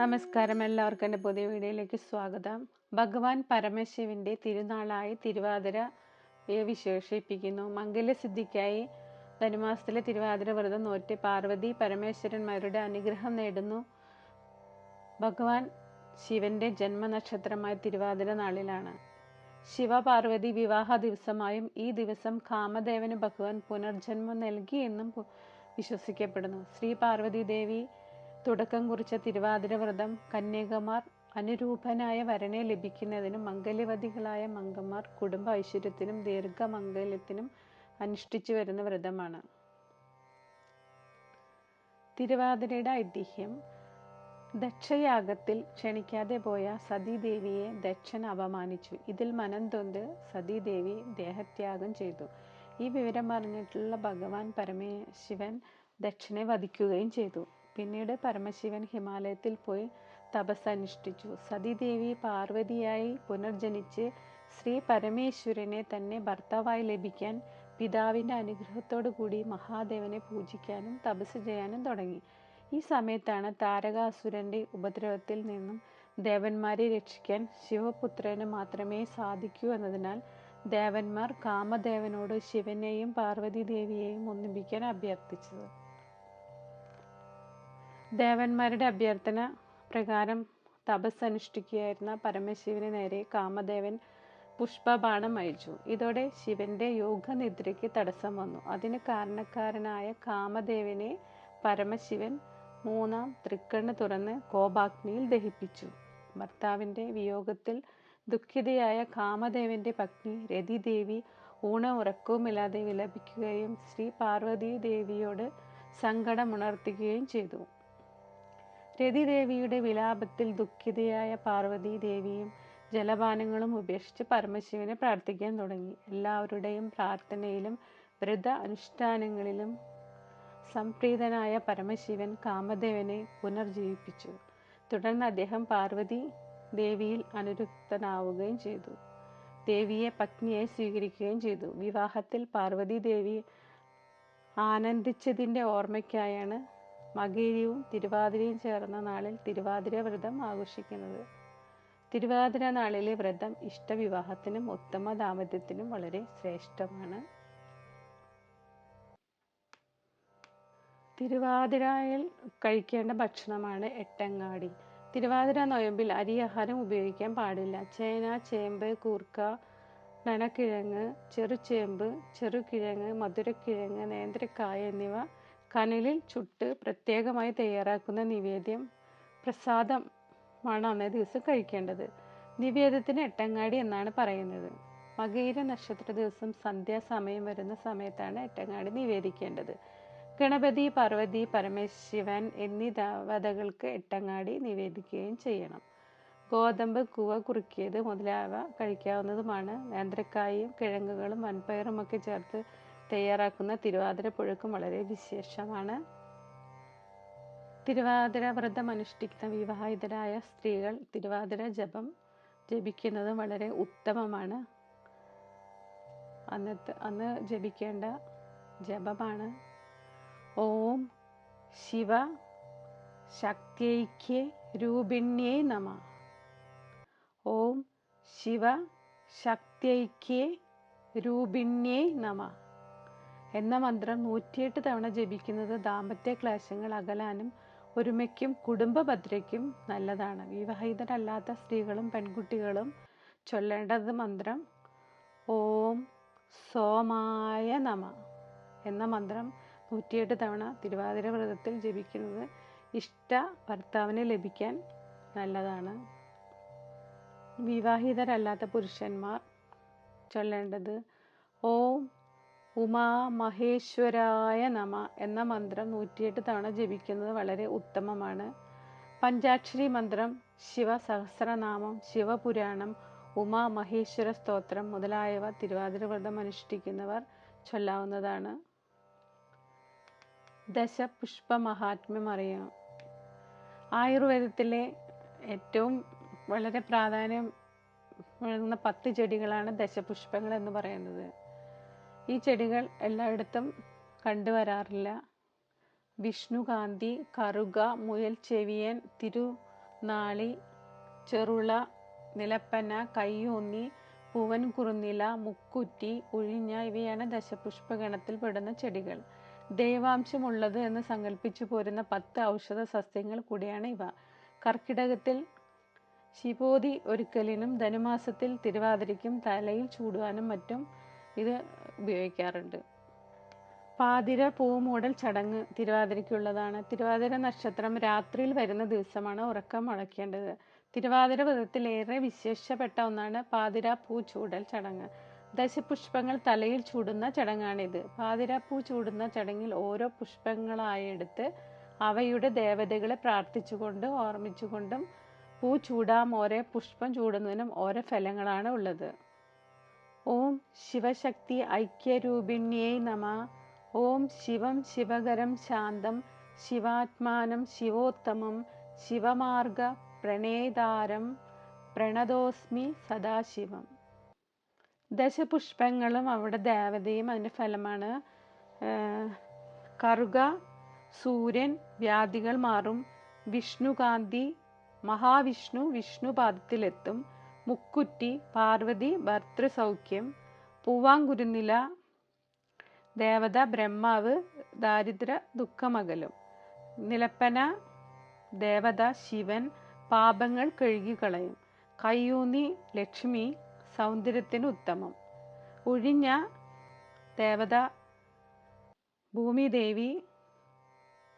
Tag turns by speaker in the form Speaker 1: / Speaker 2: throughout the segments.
Speaker 1: നമസ്കാരം. എല്ലാവർക്കും എന്റെ പുതിയ വീഡിയോയിലേക്ക് സ്വാഗതം. ഭഗവാൻ പരമശിവന്റെ തിരുനാളായി തിരുവാതിര വിശേഷിപ്പിക്കുന്നു. മംഗലസിദ്ധിക്കായി ധനുമാസത്തിലെ തിരുവാതിര വ്രതം നോറ്റ് പാർവതി പരമേശ്വരന്മാരുടെ അനുഗ്രഹം നേടുന്നു. ഭഗവാൻ ശിവന്റെ ജന്മനക്ഷത്രമായ തിരുവാതിര നാളിലാണ്. ശിവപാർവതി വിവാഹ ദിവസമായും ഈ ദിവസം കാമദേവന് ഭഗവാൻ പുനർജന്മം നൽകി എന്നും വിശ്വസിക്കപ്പെടുന്നു. ശ്രീ പാർവതി ദേവി തുടക്കം കുറിച്ച തിരുവാതിര വ്രതം കന്യകമാർ അനുരൂപനായ വരനെ ലഭിക്കുന്നതിനും മംഗല്യവതികളായ മംഗന്മാർ കുടുംബ ഐശ്വര്യത്തിനും ദീർഘമംഗല്യത്തിനും അനുഷ്ഠിച്ചു വരുന്ന വ്രതമാണ്. തിരുവാതിരയുടെ ഐതിഹ്യം ദക്ഷയാഗത്തിൽ ക്ഷണിക്കാതെ പോയ സതീദേവിയെ ദക്ഷൻ അപമാനിച്ചു. ഇതിൽ മനം തൊന്ത് സതീദേവി ദേഹത്യാഗം ചെയ്തു. ഈ വിവരം അറിഞ്ഞിട്ടുള്ള ഭഗവാൻ പരമേശിവൻ ദക്ഷനെ വധിക്കുകയും ചെയ്തു. പിന്നീട് പരമശിവൻ ഹിമാലയത്തിൽ പോയി തപസ്സ് അനുഷ്ഠിച്ചു സതീദേവി പാർവതിയായി പുനർജനിച്ച് ശ്രീ പരമേശ്വരനെ തന്നെ ഭർത്താവായി ലഭിക്കാൻ പിതാവിന്റെ അനുഗ്രഹത്തോടു കൂടി മഹാദേവനെ പൂജിക്കാനും തപസ് ചെയ്യാനും തുടങ്ങി. ഈ സമയത്താണ് താരകാസുരന്റെ ഉപദ്രവത്തിൽ നിന്നും ദേവന്മാരെ രക്ഷിക്കാൻ ശിവപുത്രന് മാത്രമേ സാധിക്കൂ എന്നതിനാൽ ദേവന്മാർ കാമദേവനോട് ശിവനെയും പാർവതി ദേവിയെയും ഒന്നിപ്പിക്കാൻ അഭ്യർത്ഥിച്ചത്. ദേവന്മാരുടെ അഭ്യർത്ഥന പ്രകാരം തപസ് അനുഷ്ഠിക്കുകയായിരുന്ന പരമശിവന് നേരെ കാമദേവൻ പുഷ്പബാണം അയച്ചു. ഇതോടെ ശിവന്റെ യോഗനിദ്രയ്ക്ക് തടസ്സം വന്നു. അതിന് കാരണക്കാരനായ കാമദേവനെ പരമശിവൻ മൂന്നാം തൃക്കണ്ണ് തുറന്ന് കോപാഗ്നിയിൽ ദഹിപ്പിച്ചു. ഭർത്താവിന്റെ വിയോഗത്തിൽ ദുഃഖിതയായ കാമദേവന്റെ പത്നി രതിദേവി ഊണ ഉറക്കവുമില്ലാതെ വിലപിക്കുകയും ശ്രീ പാർവതി ദേവിയോട് സങ്കടമുണർത്തുകയും ചെയ്തു. രതിദേവിയുടെ വിലാപത്തിൽ ദുഃഖിതയായ പാർവതി ദേവിയും ജലപാനങ്ങളും ഉപേക്ഷിച്ച് പരമശിവനെ പ്രാർത്ഥിക്കാൻ തുടങ്ങി. എല്ലാവരുടെയും പ്രാർത്ഥനയിലും വ്രത അനുഷ്ഠാനങ്ങളിലും സംപ്രീതനായ പരമശിവൻ കാമദേവനെ പുനർജീവിപ്പിച്ചു. തുടർന്ന് അദ്ദേഹം പാർവതി ദേവിയിൽ അനുരുക്തനാവുകയും ചെയ്തു. ദേവിയെ പത്നിയായി സ്വീകരിക്കുകയും ചെയ്തു. വിവാഹത്തിൽ പാർവതി ദേവി ആനന്ദിച്ചതിന്റെ ഓർമ്മയ്ക്കായാണ് മകേരിയും തിരുവാതിരയും ചേർന്ന നാളിൽ തിരുവാതിര വ്രതം ആഘോഷിക്കുന്നത്. തിരുവാതിര നാളിലെ വ്രതം ഇഷ്ടവിവാഹത്തിനും ഉത്തമ ദാമ്പത്യത്തിനും വളരെ ശ്രേഷ്ഠമാണ്. തിരുവാതിരയിൽ കഴിക്കേണ്ട ഭക്ഷണമാണ് എട്ടങ്ങാടി. തിരുവാതിര നോയമ്പിൽ അരി ആഹാരം ഉപയോഗിക്കാൻ പാടില്ല. ചേന ചേമ്പ് കൂർക്ക നനക്കിഴങ്ങ് ചെറുചേമ്പ് ചെറുകിഴങ്ങ് മധുരക്കിഴങ്ങ് നേന്ത്രക്കായ എന്നിവ കനലിൽ ചുട്ട് പ്രത്യേകമായി തയ്യാറാക്കുന്ന നിവേദ്യം പ്രസാദമാണ് അന്നേ ദിവസം കഴിക്കേണ്ടത്. നിവേദ്യത്തിന് എട്ടങ്ങാടി എന്നാണ് പറയുന്നത്. മകയിര നക്ഷത്ര ദിവസം സന്ധ്യാസമയം വരുന്ന സമയത്താണ് എട്ടങ്ങാടി നിവേദിക്കേണ്ടത്. ഗണപതി പാർവതി പരമശിവൻ എന്നീ ദേവതകൾക്ക് എട്ടങ്ങാടി നിവേദിക്കുകയും ചെയ്യണം. ഗോതമ്പ് കുവ കുറുക്കിയത് മുതലായവ കഴിക്കാവുന്നതുമാണ്. നേന്ത്രക്കായും കിഴങ്ങുകളും വൻപയറും ഒക്കെ ചേർത്ത് തയ്യാറാക്കുന്ന തിരുവാതിര പുഴുക്കും വളരെ വിശേഷമാണ്. തിരുവാതിര വ്രതം അനുഷ്ഠിക്കുന്ന വിവാഹിതരായ സ്ത്രീകൾ തിരുവാതിര ജപം ജപിക്കുന്നത് വളരെ ഉത്തമമാണ്. അന്നത്തെ അന്ന് ജപിക്കേണ്ട ജപമാണ്. ഓം ശിവ ശക്തിക്ക് രൂപിണ്യേ നമ. ഓം ശിവ ശക്തിക്ക് രൂപിണ്യേ നമ. എന്ന മന്ത്രം നൂറ്റിയെട്ട് തവണ ജപിക്കുന്നത് ദാമ്പത്യ ക്ലേശങ്ങൾ അകലാനും ഒരുമയ്ക്കും കുടുംബഭദ്രയ്ക്കും നല്ലതാണ്. വിവാഹിതരല്ലാത്ത സ്ത്രീകളും പെൺകുട്ടികളും ചൊല്ലേണ്ടത് മന്ത്രം ഓം സോമായ നമ എന്ന മന്ത്രം നൂറ്റിയെട്ട് തവണ തിരുവാതിര വ്രതത്തിൽ ജപിക്കുന്നത് ഇഷ്ട ഭർത്താവിനെ ലഭിക്കാൻ നല്ലതാണ്. വിവാഹിതരല്ലാത്ത പുരുഷന്മാർ ചൊല്ലേണ്ടത് ഓം ഉമാ മഹേശ്വരായ നമ എന്ന മന്ത്രം നൂറ്റിയെട്ട് തവണ ജപിക്കുന്നത് വളരെ ഉത്തമമാണ്. പഞ്ചാക്ഷരി മന്ത്രം ശിവ സഹസ്രനാമം ശിവപുരാണം ഉമാമഹേശ്വര സ്തോത്രം മുതലായവ തിരുവാതിര വ്രതം അനുഷ്ഠിക്കുന്നവർ ചൊല്ലാവുന്നതാണ്. ദശപുഷ്പ മഹാത്മ്യം അറിയാം ആയുർവേദത്തിലെ ഏറ്റവും വളരെ പ്രാധാന്യം നൽകുന്ന പത്ത് ചെടികളാണ് ദശപുഷ്പങ്ങൾ എന്ന് പറയുന്നത്. ഈ ചെടികൾ എല്ലായിടത്തും കണ്ടുവരാറില്ല. വിഷ്ണുകാന്തി കറുക മുയൽ ചെവിയൻ തിരു നാളി ചെറുള നിലപ്പന കയ്യൂന്നി പൂവൻ കുറുനില മുക്കുറ്റി ഉഴിഞ്ഞ ഇവയാണ് ദശപുഷ്പഗണത്തിൽ പെടുന്ന ചെടികൾ. ദൈവാംശമുള്ളത് എന്ന് സങ്കല്പിച്ചു പോരുന്ന പത്ത് ഔഷധ സസ്യങ്ങൾ കൂടിയാണ് ഇവ. കർക്കിടകത്തിൽ ശിവോതി ഒരുക്കലിനും ധനുമാസത്തിൽ തിരുവാതിരയ്ക്കും തലയിൽ ചൂടുവാനും മറ്റും ഇത് ഉപയോഗിക്കാറുണ്ട്. പാതിര പൂമൂടൽ ചടങ്ങ് തിരുവാതിരയ്ക്കുള്ളതാണ്. തിരുവാതിര നക്ഷത്രം രാത്രിയിൽ വരുന്ന ദിവസമാണ് ഉറക്കം മുളയ്ക്കേണ്ടത് തിരുവാതിര വ്രതത്തിൽ ഏറെ വിശേഷപ്പെട്ട ഒന്നാണ് പാതിര പൂ ചൂടൽ ചടങ്ങ്. ദശപുഷ്പങ്ങൾ തലയിൽ ചൂടുന്ന ചടങ്ങാണിത്. പാതിര പൂ ചൂടുന്ന ചടങ്ങിൽ ഓരോ പുഷ്പങ്ങളായി എടുത്ത് അവയുടെ ദേവതകളെ പ്രാർത്ഥിച്ചുകൊണ്ട് ഓർമ്മിച്ചുകൊണ്ടും പൂ ചൂടാം ഓരോ പുഷ്പം ചൂടുന്നതിനും ഓരോ ഫലങ്ങളാണ് ഉള്ളത്. ഓം ശിവശക്തി ഐക്യരൂപിണ്യേ നമ. ഓം ശിവം ശിവകരം ശാന്തം ശിവാത്മാനം ശിവോത്തമം ശിവമാർഗ പ്രണേതാരം പ്രണതോസ്മി സദാശിവം. ദശപുഷ്പങ്ങളും അവിടെ ദേവതയും അതിന്റെ ഫലമാണ്. കറുക സൂര്യൻ വ്യാധികൾ മാറും. വിഷ്ണുകാന്തി മഹാവിഷ്ണു വിഷ്ണുപാദത്തിലെത്തും. മുക്കുറ്റി പാർവതി ഭർത്തൃസൗഖ്യം പൂവാങ്കുരുനില ദേവത ബ്രഹ്മാവ് ദാരിദ്ര ദുഃഖമകലും. നിലപ്പന ദേവത ശിവൻ പാപങ്ങൾ കഴുകിക്കളയും. കയ്യൂന്നി ലക്ഷ്മി സൗന്ദര്യത്തിന് ഉത്തമം. ഒഴിഞ്ഞ ദേവത ഭൂമിദേവി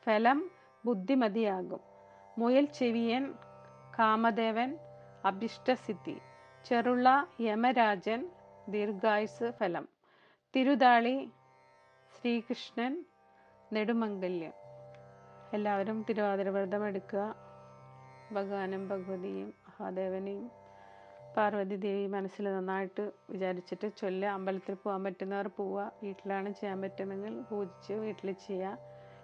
Speaker 1: ഫലം ബുദ്ധിമതിയാകും. മുയൽ ചെവിയൻ കാമദേവൻ അഭിഷ്ടസിദ്ധി. ചെറുള്ള യമരാജൻ ദീർഘായുസ് ഫലം. തിരുതാളി ശ്രീകൃഷ്ണൻ നെടുമംഗല്യം. എല്ലാവരും തിരുവാതിര വ്രതം എടുക്കുക. ഭഗവാനും ഭഗവതിയും മഹാദേവനെയും പാർവതി ദേവി മനസ്സിൽ നന്നായിട്ട് വിചാരിച്ചിട്ട് ചൊല്ല അമ്പലത്തിൽ പോകാൻ പറ്റുന്നവർ പോവുക. വീട്ടിലാണ് ചെയ്യാൻ പറ്റുന്നെങ്കിൽ പൂജിച്ച് വീട്ടിൽ ചെയ്യുക.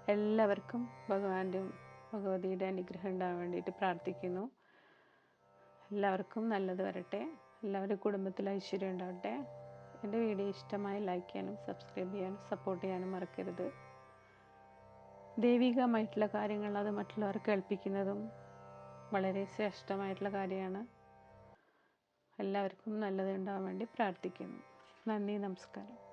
Speaker 1: എല്ലാവർക്കും ഭഗവാന്റെയും ഭഗവതിയുടെ അനുഗ്രഹം ഉണ്ടാകാൻ വേണ്ടിയിട്ട് പ്രാർത്ഥിക്കുന്നു. എല്ലാവർക്കും നല്ലത് വരട്ടെ. എല്ലാവരുടെ കുടുംബത്തിൽ ഐശ്വര്യം ഉണ്ടാവട്ടെ. എന്റെ വീഡിയോ ഇഷ്ടമായി ലൈക്ക് ചെയ്യാനും സബ്സ്ക്രൈബ് ചെയ്യാനും സപ്പോർട്ട് ചെയ്യാനും മറക്കരുത്. ദൈവികമായിട്ടുള്ള കാര്യങ്ങൾ അത് മറ്റുള്ളവർക്ക് കേൾപ്പിക്കുന്നതും വളരെ ശ്രേഷ്ഠമായിട്ടുള്ള കാര്യമാണ്. എല്ലാവർക്കും നല്ലത് ഉണ്ടാവാൻ വേണ്ടി പ്രാർത്ഥിക്കുന്നു. നന്ദി നമസ്കാരം.